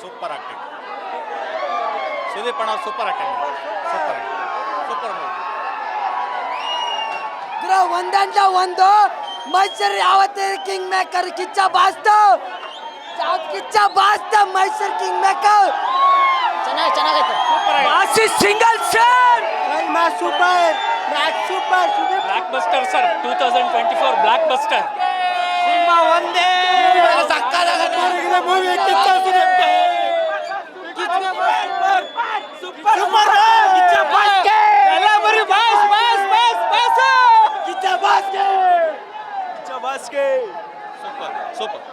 Super acting Sudeep ಅಣ್ಣ super acting super. Super bro ಒಂದಂತ ಒಂದು. ಮೈಸೂರು ಯಾವತ್ತೇ ಕಿಂಗ್ ಮೇಕರ್ ಕಿಚ್ಚ ಬಾಸ್ತು. ಕಿಚ್ಚ ಬಾಸ್ತ ಮೈಸೂರು ಕಿಂಗ್ ಮೇಕರ್? ಚೆನ್ನಾಗಿ ಚೆನ್ನಾಗೈತೆ. ಸೂಪರ್ ಆಸಿ ಸಿಂಗಲ್ ಸರ್. ಮ್ಯಾ super. Block super blockbuster sir two thousand twenty four blockbuster cinema ಒಂದೇ ಮೂವಿ ಕಿಚ್ಚ ಎಲ್ಲ ಬರೀ boss boss boss boss Kichcha ಬಾಸ್ಗೆ Kichcha ಬಾಸ್ಗೆ ಸೂಪರ್ ಸೂಪರ್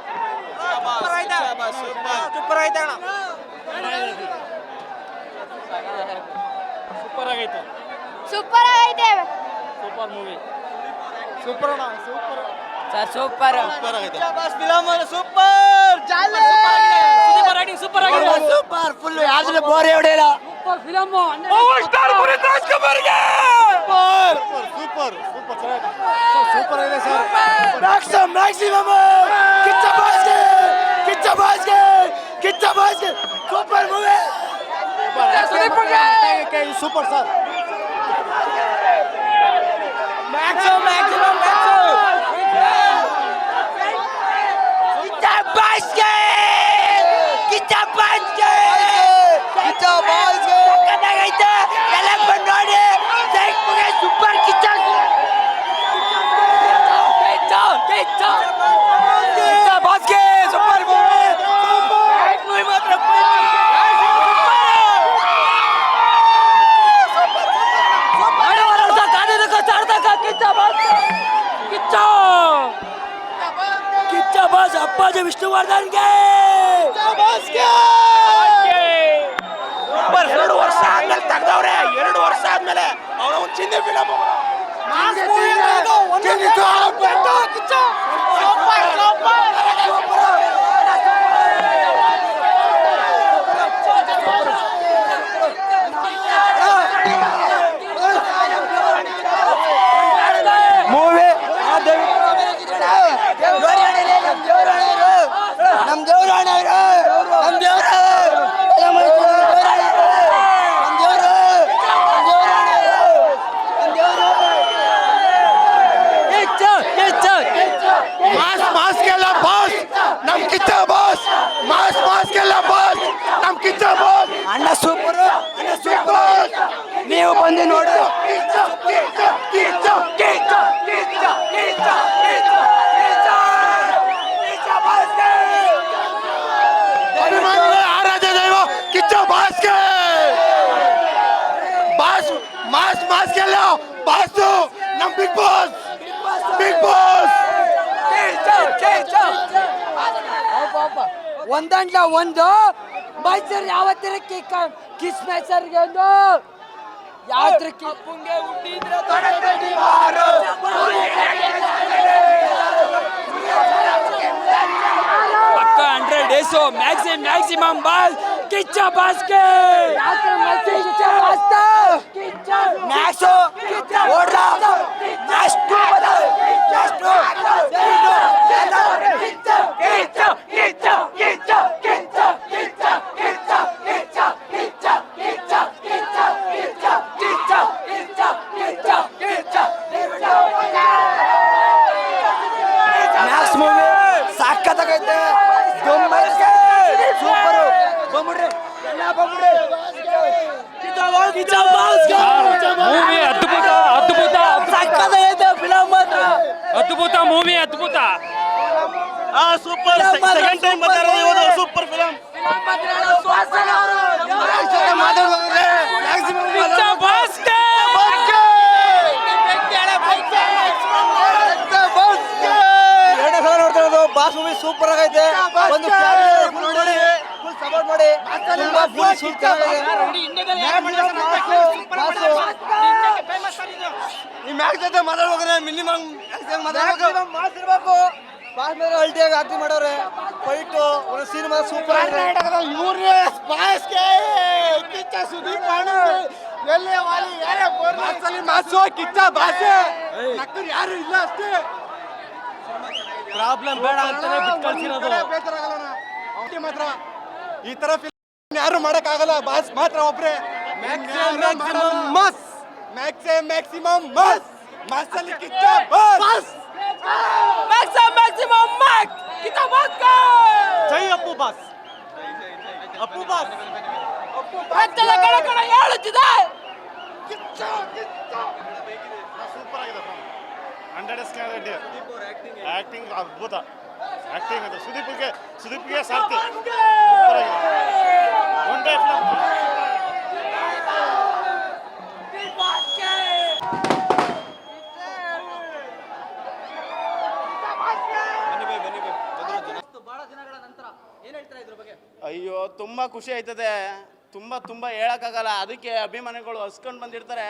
ಸೂಪರ್ ಆಯ್ತಾ ಸೂಪರ್ ಆಗೈತೆ ಸೂಪರ್ ಆಗೈತೆ ಸೂಪರ್ ಮೂವಿ ಸೂಪರ್ ಅಣ್ಣ ಸೂಪರ್ ಸರ್ ಸೂಪರ್ ಸೂಪರ್ ಆಗೈತೆ. Boss film super jolly super acting super ಆಗಿದೆ. ಸೂಪರ್ ಫುಲ್ ಯಾವ್ದು ಬೋರ್ ಹೊಡೆಯಲ್ಲ. ಸೂಪರ್ ಸೂಪರ್ ಸೂಪರ್ ಇದೆ ಸರ್ ಮ್ಯಾಕ್ಸಿಮಮ್ ಮ್ಯಾಕ್ಸಿಮಮ್ ಕಿಚ್ಚ ಬಾಸ್ಗೆ ಕಿಚ್ಚ ಬಾಸ್ಗೆ Kichcha ಬಾಸ್ಗೆ super movie super sir maximum maximum Kichcha ಬಾಸ್ಗೆ Kichcha ಬಾಸ್ಗೆ ಕಿಚ್ಚ ಬಾಸ್ಗೆ ಸಕ್ಕತ್ತಾಗೈತೆ ಎಲ್ಲ ಬಂದು ನೋಡಿ ಸೂಪರ್ ಕಿಚ್ಚ ಕಿಚ್ಚ ಕಿಚ್ಚ ಕಿಚ್ಚ ಬಾಸ್ಗೆ ಸೂಪರ್ ಮೂವಿ ಮಾತ್ರ ಕಿಚ್ಚ ವಿಷ್ಣು ವಿಷ್ಣುವರ್ಧನ್ಗೆ ಎರಡು ವರ್ಷ ಆದ್ಮೇಲೆ ತೆಗ್ದವ್ರೆ ಎರಡು ವರ್ಷ ಆದ್ಮೇಲೆ ಅವನ ಒಂದು ಚಿಂದೆ ಫಿಲಮ್ ಮೂವಿ ನಮ್ ದೇವ್ರ ನಮ್ ದೇವ್ರ ಮಾಸ್ ಮಾಸ್ಗೆಲ್ಲ ಬಾಸ್ ನಮ್ ಕಿಚ್ಚ ಬಾಸ್ ಮಾಸ್ ಮಾಸ್ಗೆಲ್ಲ ಬಾಸ್ ನಮ್ ಕಿಚ್ಚ ಬಾಸ್ ಅಣ್ಣ ಸೂಪರ್ ಅಣ್ಣ ಸೂಪರ್. ನೀವು ಬಂದು ನೋಡಿ. ಬಾಸ್ ಮಾಸ್ ಮಾಸ್ಗೆಲ್ಲ ಬಾಸು ನಮ್ ಬಿಗ್ ಬಾಸ್. Big boss. ಒಂದಂಡ್ಲ ಒಂದು. ಮೈಸೂರು ಯಾವತ್ತರ ಕಿಕ್ಕ ಕಿಸ್ ಮೈಸೂರಿಗೆ ಒಂದು ಯಾವ್ದ್ರ ಕಿಪ್ಪುಂಗೆ ಹುಟ್ಟಿದ್ರೆ ಪಕ್ಕ ಹಂಡ್ರೆಡ್ ಡೇಸು ಮ್ಯಾಕ್ಸಿಮಮ್ ಮ್ಯಾಕ್ಸಿಮಮ್ ಬಾಲ್ ಕಿಚ್ಚ ಬಾಸ್ಗೆ ಮ್ಯಾಕ್ಸು ಓಡ್ರ ಅಷ್ಟು ಅಷ್ಟು ಮ್ಯಾಕ್ಸ್ ಮೂವಿ ಸಾಕತ್ತಾಗೈತೆ ಸೂಪರು ಬಂದ್ಬಿಡ್ರಿ ಎಲ್ಲ ಬಂದ್ಬಿಡ್ರಿ ಮೂವಿ ಅದ್ಭುತ ಅದ್ಭುತ ಸಾಕತ್ತಾಗೈತೆ ಫಿಲಮ್ ಮಾತ್ರ ಅದ್ಭುತ ಮೂವಿ ಅದ್ಭುತ ಸೂಪರ್ ಸೆಕೆಂಡ್ ಟೈಮ್ ಬರ್ತಾರೆ ಇವನು super film. Boss movie super ಆಗೈತೆ. ಒಂದು ನೋಡಿ ಫುಲ್ ಸಪೋರ್ಟ್ ಮಾಡಿ ತುಂಬಾ ಫುಲ್ ಸೂಪರ್ ಈ ಮ್ಯಾಚ್ ಜೊತೆ ಮಾತಾಡ್ಬೇಕಾದ್ರೆ ಮಿನಿಮಮ್ ಮಾತಾಡ್ಬೇಕು. ಬಾಸ್ ಮೇಲೆ ಅಲ್ಟಿಯಾಗಿ ಆಕ್ಟಿಂಗ್ ಮಾಡೋರೆ. ಫೈಟು ಒಂದು ಸಿನಿಮಾ ಸೂಪರ್ ಕರ್ನಾಟಕದ ಇವ್ರೇ ಸ್ಪಾಯ್ಸ್ಗೆ ಕಿಚ್ಚ ಸುದೀಪ್ ಮಾಡು ಎಲ್ಲಿ ವಾಲಿ ಯಾರೇ ಮಾಸಲ್ಲಿ ಮಾಸು ಕಿಚ್ಚ ಭಾಷೆ ನಕ್ಕರು ಯಾರು ಇಲ್ಲ ಅಷ್ಟೇ. ಪ್ರಾಬ್ಲಮ್ ಬೇಡ ಅಂತಾನೆ ಬಿಟ್ಟು ಕಳ್ಸಿರೋದು. ಬೇಜಾರಾಗಲ್ಲ ಮಾತ್ರ. ಈ ತರ ಫಿಲ್ಮ್ ಯಾರು ಮಾಡಕ್ ಆಗಲ್ಲ ಬಾಸ್ ಮಾತ್ರ ಒಬ್ರೆ. ಮ್ಯಾಕ್ಸಿಮಮ್ ಮಸ್ ಮ್ಯಾಕ್ಸಿಮಮ್ ಮ್ಯಾಕ್ಸಿಮಮ್ ಮಸ್ ಮಸ್ ಅಲ್ಲಿ ಕಿಚ್ಚ ಬಸ್. ಮ್ಯಾಕ್ಸಿಮಮ್ ಮ್ಯಾಕ್ಸಿಮಮ್ ಮ್ಯಾಕ್ Kita ಬಾಸ್ ಜೈ ಅಪ್ಪು ಬಾಸ್ ಅಪ್ಪು ಬಾಸ್ ರಕ್ತದ ಕಣ ಕಣ ಹೇಳುತ್ತಿದೆ ಸೂಪರ್ ಆಗಿದೆ ಹಂಡ್ರೆಡ್ ಎಸ್ ರೆಡ್ಡಿ ಆಕ್ಟಿಂಗ್ ಅದ್ಭುತ. ಆಕ್ಟಿಂಗ್ ಅದು. ಸುದೀಪ್ಗೆ ಸುದೀಪ್ಗೆ ಸಾರ್ಥಿ ಸೂಪರ್ ಆಗಿದೆ. ಒನ್ ಡೇ ತುಂಬ ಖುಷಿ ಆಯ್ತದೆ. ತುಂಬ ತುಂಬ ಹೇಳೋಕ್ಕಾಗಲ್ಲ. ಅದಕ್ಕೆ ಅಭಿಮಾನಿಗಳು ಹಸ್ಕೊಂಡು ಬಂದಿರ್ತಾರೆ.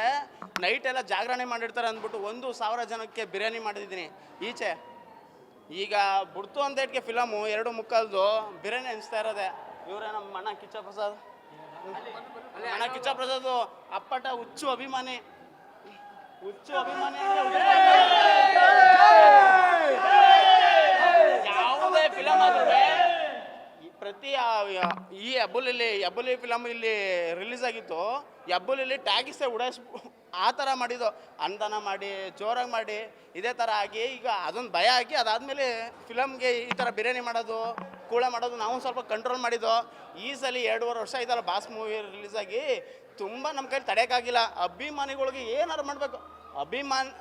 ನೈಟ್ ಎಲ್ಲ ಜಾಗರಣೆ ಮಾಡಿರ್ತಾರೆ ಅಂದ್ಬಿಟ್ಟು ಒಂದು ಸಾವಿರ ಜನಕ್ಕೆ ಬಿರಿಯಾನಿ ಮಾಡಿದ್ದೀನಿ. ಈಚೆ. ಈಗ ಬುಡ್ತು ಅಂತ ಫಿಲಮು ಎರಡು ಮುಕ್ಕಾಲ್ದು. ಬಿರಿಯಾನಿ ಅನಿಸ್ತಾ ಇರೋದೆ. ಇವರೇ ನಮ್ಮ ಅಣ್ಣ ಕಿಚ್ಚ ಪ್ರಸಾದ್ ಅಣ್ಣ ಕಿಚ್ಚ ಪ್ರಸಾದ್ ಅಪ್ಪಟ ಹುಚ್ಚು ಅಭಿಮಾನಿ. ಹುಚ್ಚು ಅಭಿಮಾನಿ ಯಾವುದೇ ಫಿಲಮ್ ಆದ್ರೆ ಪ್ರತಿ ಈ ಅಬ್ಬುಲಲ್ಲಿ ಅಬ್ಬುಲಿ ಫಿಲಮ್ ಇಲ್ಲಿ ರಿಲೀಸ್ ಆಗಿತ್ತು. ಈ ಅಬ್ಬುಲಲ್ಲಿ ಟ್ಯಾಗಿಸೇ ಉಡಾಯಿಸ್ ಆ ಥರ ಮಾಡಿದ್ದು. ಅಂದನ ಮಾಡಿ, ಜೋರಾಗಿ ಮಾಡಿ, ಇದೇ ಥರ ಆಗಿ, ಈಗ ಅದೊಂದು ಭಯ ಆಗಿ, ಅದಾದಮೇಲೆ ಫಿಲಮ್ಗೆ ಈ ಥರ ಬಿರಿಯಾನಿ ಮಾಡೋದು, ಕೂಳ ಮಾಡೋದು, ನಾವು ಸ್ವಲ್ಪ ಕಂಟ್ರೋಲ್ ಮಾಡಿದ್ದು. ಈ ಸಲ ಎರಡೂವರೆ ವರ್ಷ ಆಯ್ತಲ್ಲ ಬಾಸ್ ಮೂವಿ ರಿಲೀಸ್ ಆಗಿ, ತುಂಬ ನಮ್ಮ ಕೈಲಿ ತಡೆಯೋಕ್ಕಾಗಿಲ್ಲ ಅಭಿಮಾನಿಗಳಿಗೆ ಏನಾರು ಮಾಡಬೇಕು. ಅಭಿಮಾನ್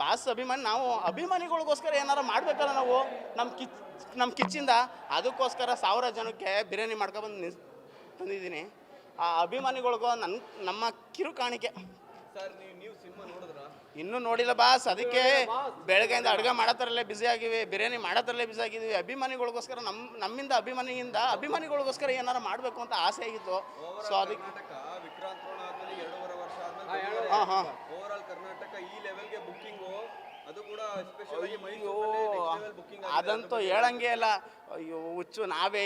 ಬಾಸ್ ಅಭಿಮಾನಿ ನಾವು ಅಭಿಮಾನಿಗಳಿಗೋಸ್ಕರ ಏನಾರ ಮಾಡ್ಬೇಕಲ್ಲ ನಾವು ನಮ್ಮ ಕಿಚ್ ನಮ್ಮ ಕಿಚ್ಚಿಂದ ಅದಕ್ಕೋಸ್ಕರ ಸಾವಿರ ಜನಕ್ಕೆ ಬಿರಿಯಾನಿ ಮಾಡ್ಕೊಬಂದು ನಿಸ್ ತಂದಿದ್ದೀನಿ. ಆ ಅಭಿಮಾನಿಗಳಿಗೂ ನನ್ನ ನಮ್ಮ ಕಿರು ಕಾಣಿಕೆ. ಇನ್ನೂ ನೋಡಿಲ್ಲ ಬಾಸ್ ಅದಕ್ಕೆ ಬೆಳಗ್ಗೆಯಿಂದ ಅಡುಗೆ ಮಾಡೋತ್ತರಲ್ಲೇ ಬ್ಯುಸಿ ಆಗಿವಿ ಬಿರಿಯಾನಿ ಮಾಡತ್ತರಲ್ಲೇ ಬ್ಯುಸಿ ಆಗಿದ್ವಿ. ಅಭಿಮಾನಿಗಳಿಗೋಸ್ಕರ ನಮ್ಮ ನಮ್ಮಿಂದ ಅಭಿಮಾನಿಯಿಂದ ಅಭಿಮಾನಿಗಳಿಗೋಸ್ಕರ ಏನಾರು ಮಾಡಬೇಕು ಅಂತ ಆಸೆ ಆಗಿತ್ತು. ಸೊ ಅದಕ್ಕೆ ಹಾಂ ಹಾಂ. ಕರ್ನಾಟಕ ಈ ಲೆವೆಲ್ಗೆ ಬುಕ್ಕಿಂಗು ಅದು ಕೂಡ ಬುಕ್ಕಿಂಗ್ ಅದಂತೂ ಹೇಳಂಗೆ ಇಲ್ಲ. ಅಯ್ಯೋ ಹುಚ್ಚು ನಾವೇ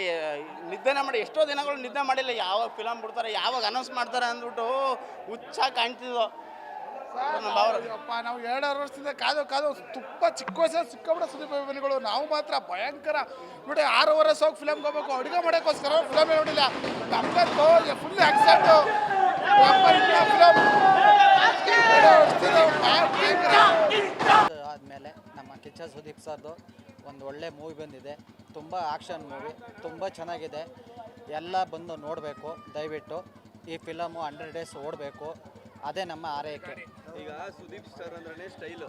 ನಿದ್ದೆನೇ ಮಾಡಿ ಎಷ್ಟೋ ದಿನಗಳು ನಿದ್ದೆ ಮಾಡಿಲ್ಲ. ಯಾವಾಗ ಫಿಲಮ್ ಬಿಡ್ತಾರೆ ಯಾವಾಗ ಅನೌನ್ಸ್ ಮಾಡ್ತಾರೆ ಅಂದ್ಬಿಟ್ಟು ಹುಚ್ಚ ಕಾಣ್ತಿದ್ವು. ಅಪ್ಪ ನಾವು ಎರಡಾರು ವರ್ಷದಿಂದ ಕಾದು ಕಾದು ತುಪ್ಪ ಚಿಕ್ಕ ವಯಸ್ಸಲ್ಲಿ ಸಿಕ್ಕಾಬಿಡ ಸುದೀಪ್ ಅಭಿಮಾನಿಗಳು ನಾವು ಮಾತ್ರ ಭಯಂಕರ. ನೋಡಿ ಆರೂವರೆ ಹೋಗಿ ಫಿಲಮ್ಗೆ ಹೋಗ್ಬೇಕು. ಅಡುಗೆ ಮಾಡೋಕ್ಕೋಸ್ಕರ ಫಿಲಮ್ ನೋಡಿಲ್ಲ. ನಮ್ಗಂತೂ ಫುಲ್ ಆಕ್ಸೆಂಟು ಆದಮೇಲೆ ನಮ್ಮ ಕಿಚ್ಚ ಸುದೀಪ್ ಸರ್ದು ಒಂದು ಒಳ್ಳೆ ಮೂವಿ ಬಂದಿದೆ. ತುಂಬ ಆಕ್ಷನ್ ಮೂವಿ ತುಂಬ ಚೆನ್ನಾಗಿದೆ. ಎಲ್ಲ ಬಂದು ನೋಡಬೇಕು ದಯವಿಟ್ಟು ಈ ಫಿಲಮು ಹಂಡ್ರೆಡ್ ಡೇಸ್ ಓಡಬೇಕು. ಅದೇ ನಮ್ಮ ಆರೈಕೆ. ಈಗ ಸುದೀಪ್ ಸರ್ ಅಂದ್ರೆ ಸ್ಟೈಲು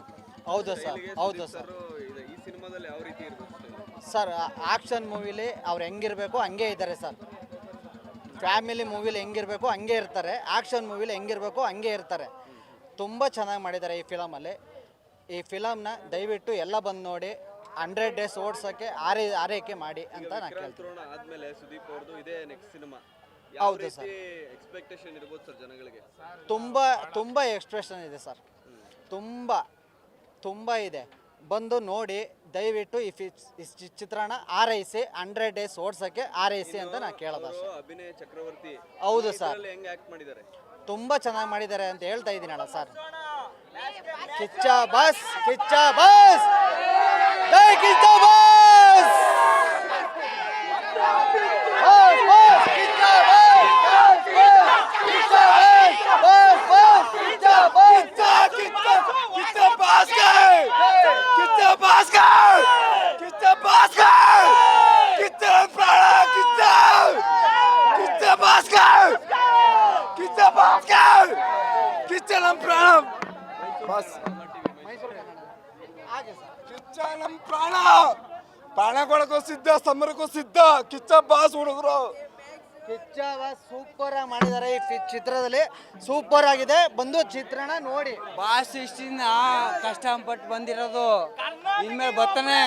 ಹೌದು ಸರ್ ಹೌದು ಸರ್. ಈ ಸಿನಿಮಾದಲ್ಲಿ ಯಾವ ರೀತಿ ಇರ್ಬೇಕು ಸರ್ ಆಕ್ಷನ್ ಮೂವಿಲಿ ಅವ್ರು ಹೆಂಗಿರಬೇಕು ಹಂಗೆ ಇದ್ದಾರೆ ಸರ್. ಫ್ಯಾಮಿಲಿ ಮೂವಿಲಿ ಹೆಂಗಿರಬೇಕು ಹಂಗೆ ಇರ್ತಾರೆ. ಆ್ಯಕ್ಷನ್ ಮೂವಿಲಿ ಹೆಂಗಿರಬೇಕು ಹಂಗೆ ಇರ್ತಾರೆ. ತುಂಬ ಚೆನ್ನಾಗಿ ಮಾಡಿದ್ದಾರೆ ಈ ಫಿಲಮಲ್ಲಿ. ಈ ಫಿಲಮ್ನ ದಯವಿಟ್ಟು ಎಲ್ಲ ಬಂದು ನೋಡಿ ಹಂಡ್ರೆಡ್ ಡೇಸ್ ಓಡ್ಸೋಕ್ಕೆ ಆರೈ ಆರೈಕೆ ಮಾಡಿ ಅಂತ ನಾನು ಕೇಳ್ತೀನಿ. ಆದ್ಮೇಲೆ ಸುದೀಪ್ ಅವ್ರದ್ದು ಇದೇ ನೆಕ್ಸ್ಟ್ ಸಿನಿಮಾ ಯಾವ ಹೌದು ಸರ್. ಎಕ್ಸ್ಪೆಕ್ಟೇಷನ್ ಇರ್ಬೋದು ಸರ್ ಜನಗಳಿಗೆ? ತುಂಬ ತುಂಬ ಎಕ್ಸ್ಪ್ರೆಷನ್ ಇದೆ ಸರ್. ತುಂಬ ತುಂಬ ಇದೆ. ಬಂದು ನೋಡಿ ದಯವಿಟ್ಟು ಈ ಚಿತ್ರಣ ಆರೈಸಿ ಹಂಡ್ರೆಡ್ ಡೇಸ್ ಓಡ್ಸೋಕ್ಕೆ ಆರೈಸಿ ಅಂತ ನಾನು ಕೇಳೋದು ಅಭಿನಯ ಚಕ್ರವರ್ತಿ. ಹೌದು ಸರ್. ಮಾಡಿದ್ದಾರೆ? ತುಂಬ ಚೆನ್ನಾಗಿ ಮಾಡಿದ್ದಾರೆ ಅಂತ ಹೇಳ್ತಾ ಇದ್ದೀನಲ್ಲ sir. Kichcha boss Kichcha boss, Kichcha boss, boss, boss, Kichcha boss, boss, boss, Kichcha boss. Kichcha Bhaskar Kichcha Bhaskar Kichcha Bhaskar Kichcha ಪ್ರಾಣ ಕಿಚ್ಚ ಕಿಚ್ಚ ಭಾಸ್ಕರ್ ಕಿಚ್ಚ ಭಾಸ್ಕರ್ ಕಿಚ್ಚ ನಮ್ ಪ್ರಾಣ ಬಸ್ ಕಿಚ್ಚ ನಮ್ ಪ್ರಾಣ ಪ್ರಾಣ ಕೊಡಕ್ಕೂ ಸಿದ್ಧ ಸಮರಕ್ಕೂ ಸಿದ್ಧ ಕಿಚ್ಚ ಬಾಸ್ ಹುಡುಗರು ಬಸ್ ಸೂಪರ್ ಆಗಿ ಮಾಡಿದ್ದಾರೆ ಈ ಚಿತ್ರದಲ್ಲಿ. ಸೂಪರ್ ಆಗಿದೆ. ಬಂದು ಚಿತ್ರಣ ನೋಡಿ. ಬಾಸ್ ಇಷ್ಟಿನ ಕಷ್ಟಪಟ್ಟು ಬಂದಿರೋದು. ಇನ್ಮೇಲೆ ಬರ್ತಾನೆ.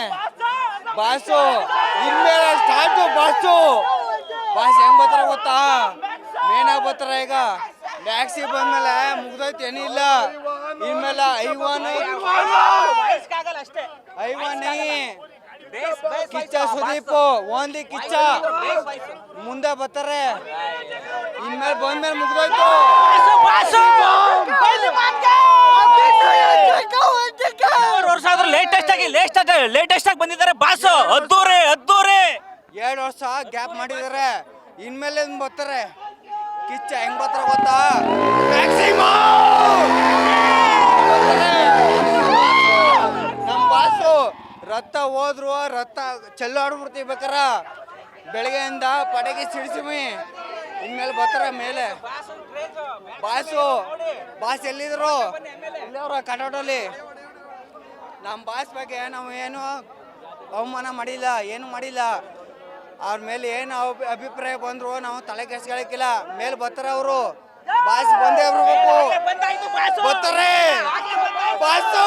ಬಾಸು ಇನ್ಮೇಲೆ ಸ್ಟಾರ್ಟು ಬಾಸು. ಬಾಸ್ ಹೆಂಗ್ ಬರ್ತಾರ ಗೊತ್ತಾ? ಮೇನ್ ಆಗಿ ಬರ್ತಾರ ಈಗ? ಟ್ಯಾಕ್ಸಿ ಬಂದ್ಮೇಲೆ ಮುಗ್ದೈತಿ ಏನಿಲ್ಲ ಇನ್ಮೇಲೆ ಐವಾನ್ ಐವಾನಿ ಕಿಚ್ಚ ಸುದೀಪ್ ಓನ್ಲಿ ಕಿಚ್ಚ. ಮುಂದೆ ಬರ್ತಾರೆ. ಇನ್ಮೇಲೆ ಬಂದ್ಮೇಲೆ ಮುಗ್ದೋಯ್ತು. ವರ್ಷ ಆದ್ರೂ ಲೇಟೆಸ್ಟ್ ಆಗಿ ಲೇಟೆಸ್ಟ್ ಲೇಟೆಸ್ಟ್ ಆಗಿ ಬಂದಿದ್ದಾರೆ ಬಾಸು. ಅದ್ದೂರಿ ಅದ್ದೂರಿ! ಎರಡು ವರ್ಷ ಗ್ಯಾಪ್ ಮಾಡಿದ್ದಾರೆ. ಇನ್ಮೇಲೆ ಬರ್ತಾರೆ. ಕಿಚ್ಚ ಹೆಂಗ್ ಬರ್ತಾರ ಗೊತ್ತಾ? ನಮ್ಮ ಹೋದ್ರು, ರಥ ಚೆಲ್ಲು ಆಡ್ಬಿಡ್ತೀವಿ ಬೇಕಾರ? ಬೆಳಗ್ಗೆಯಿಂದ ಪಡೆಗೆ ಸಿಡಿಸಿಮಿ. ಇನ್ಮೇಲೆ ಬರ್ತಾರ ಮೇಲೆ. ಬಾಸು, ಬಾಸ್ ಎಲ್ಲಿದ್ರು? ಇಲ್ಲವ್ರ ಕಟೋಟಲ್ಲಿ. ನಮ್ಮ ಬಾಸ್ ಬಗ್ಗೆ ನಾವು ಏನು ಅವಮಾನ ಮಾಡಿಲ್ಲ, ಏನು ಮಾಡಿಲ್ಲ. ಅವ್ರ ಮೇಲೆ ಏನು ಅಭಿ- ಅಭಿಪ್ರಾಯ ಬಂದ್ರು, ನಾವು ತಲೆ ಕೆಸ್ಗಳಿಕ್ಕಿಲ್ಲ ಮೇಲೆ ಬರ್ತಾರ ಅವರು. ಬಾಸ್ ಬಂದೇ ಬರ್ಬೇಕು ಬರ್ತಾರೆ. ಬಾಸು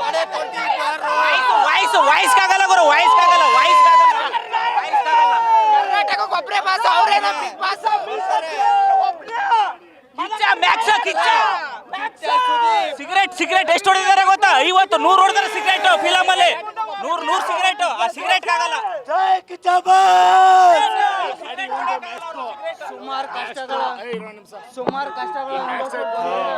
ಪಡೆ ವೈಸ್ ಬಾರೋ. ವಾಯ್ಸ್ ವಾಯ್ಸ್ ಆಗಲ್ಲ ಗುರು ವಾಯ್ಸ್ ಆಗಲ್ಲ ವಾಯ್ಸ್ ಕರ್ನಾಟಕಕ್ಕೆ ಒಬ್ಬರೇ boss ಅವ್ರೇನ big boss Kichcha max Kichcha. Cigarette cigarette ಎಷ್ಟು ಹೊಡೆದಿದ್ದಾರೆ ಗೊತ್ತಾ? ಐವತ್ತು ನೂರು ಹೊಡೆದ್ರೆ ಸಿಗರೇಟ್ ಫಿಲಮ್ ಅಲ್ಲಿ ನೂರ್ ನೂರ್ ಸಿಗರೇಟ್. ಆ ಸಿಗರೇಟ್ ಆಗಲ್ಲ ಸುಮಾರು ಕಷ್ಟಗಳ. ಸುಮಾರು ಕಷ್ಟಗಳ ಬರ್ತಾರೆ ಸುಮಾರು ಕಷ್ಟಗಳು ಅನುಭವ್ಸ್ಬಿಟ್ಟು ಬಂದ್ರು.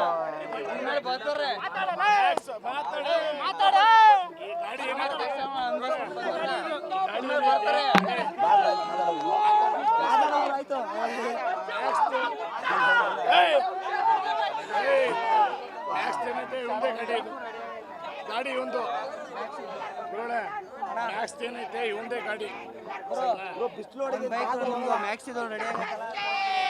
ಇನ್ಮೇಲೆ ಬರ್ತಾರೆ ಗಾಡಿ ಒಂದು. ಮ್ಯಾಕ್ಸ್ ಏನೈತೆ? ಇವಂದೇ ಗಾಡಿ. ಬೈಕ್ ಮ್ಯಾಕ್ಸ್ ಇದು ರೆಡಿ